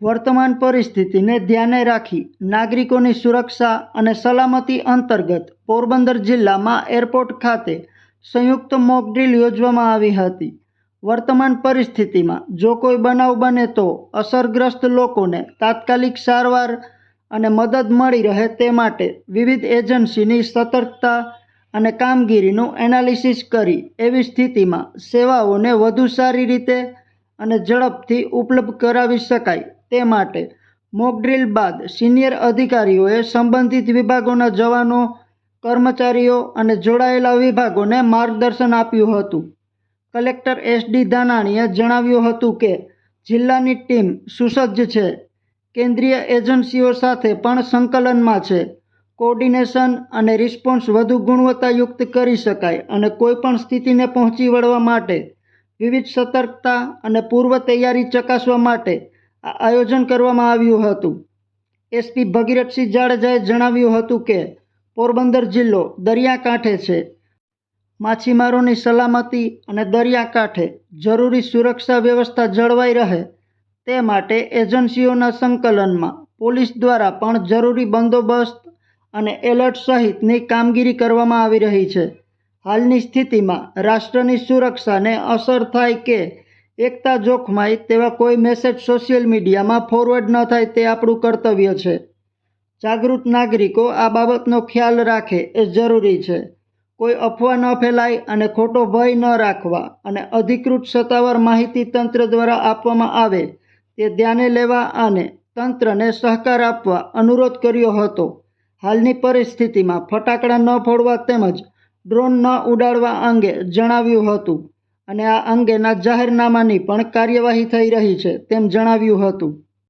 વર્તમાન પરિસ્થિતિને ધ્યાને રાખી નાગરિકોની સુરક્ષા અને સલામતી અંતર્ગત પોરબંદર જિલ્લામાં એરપોર્ટ ખાતે સંયુક્ત મોક યોજવામાં આવી હતી. વર્તમાન પરિસ્થિતિમાં જો કોઈ બનાવ બને તો અસરગ્રસ્ત લોકોને તાત્કાલિક સારવાર અને મદદ મળી રહે તે માટે વિવિધ એજન્સીની સતર્કતા અને કામગીરીનું એનાલિસિસ કરી એવી સ્થિતિમાં સેવાઓને વધુ સારી રીતે અને ઝડપથી ઉપલબ્ધ કરાવી શકાય તે માટે મોકડ્રીલ બાદ સિનિયર અધિકારીઓએ સંબંધિત વિભાગોના જવાનો, કર્મચારીઓ અને જોડાયેલા વિભાગોને માર્ગદર્શન આપ્યું હતું. કલેક્ટર એસ ડી ધાનાણીએ જણાવ્યું હતું કે જિલ્લાની ટીમ સુસજ્જ છે. કેન્દ્રીય એજન્સીઓ સાથે પણ સંકલનમાં છે. કોર્ડિનેશન અને રિસ્પોન્સ વધુ ગુણવત્તાયુક્ત કરી શકાય અને કોઈપણ સ્થિતિને પહોંચી વળવા માટે વિવિધ સતર્કતા અને પૂર્વ તૈયારી ચકાસવા માટે આયોજન કરવામાં આવ્યું હતું. એસપી ભગીરથસિંહ જાડેજાએ જણાવ્યું હતું કે, પોરબંદર જિલ્લો દરિયાકાંઠે છે. માછીમારોની સલામતી અને દરિયાકાંઠે જરૂરી સુરક્ષા વ્યવસ્થા જળવાઈ રહે તે માટે એજન્સીઓના સંકલનમાં પોલીસ દ્વારા પણ જરૂરી બંદોબસ્ત અને એલર્ટ સહિતની કામગીરી કરવામાં આવી રહી છે. હાલની સ્થિતિમાં રાષ્ટ્રની સુરક્ષાને અસર થાય કે એકતા જોખમાય તેવા કોઈ મેસેજ સોશિયલ મીડિયામાં ફોરવર્ડ ન થાય તે આપણું કર્તવ્ય છે. જાગૃત નાગરિકો આ બાબતનો ખ્યાલ રાખે એ જરૂરી છે. કોઈ અફવા ન ફેલાય અને ખોટો ભય ન રાખવા અને અધિકૃત સત્તાવાર માહિતી તંત્ર દ્વારા આપવામાં આવે તે ધ્યાને લેવા અને તંત્રને સહકાર આપવા અનુરોધ કર્યો હતો. હાલની પરિસ્થિતિમાં ફટાકડા ન ફોડવા તેમજ ડ્રોન ન ઉડાડવા અંગે જણાવ્યું હતું. અને આ અંગેના જાહેરનામાની પણ કાર્યવાહી થઈ રહી છે તેમ જણાવ્યું હતું.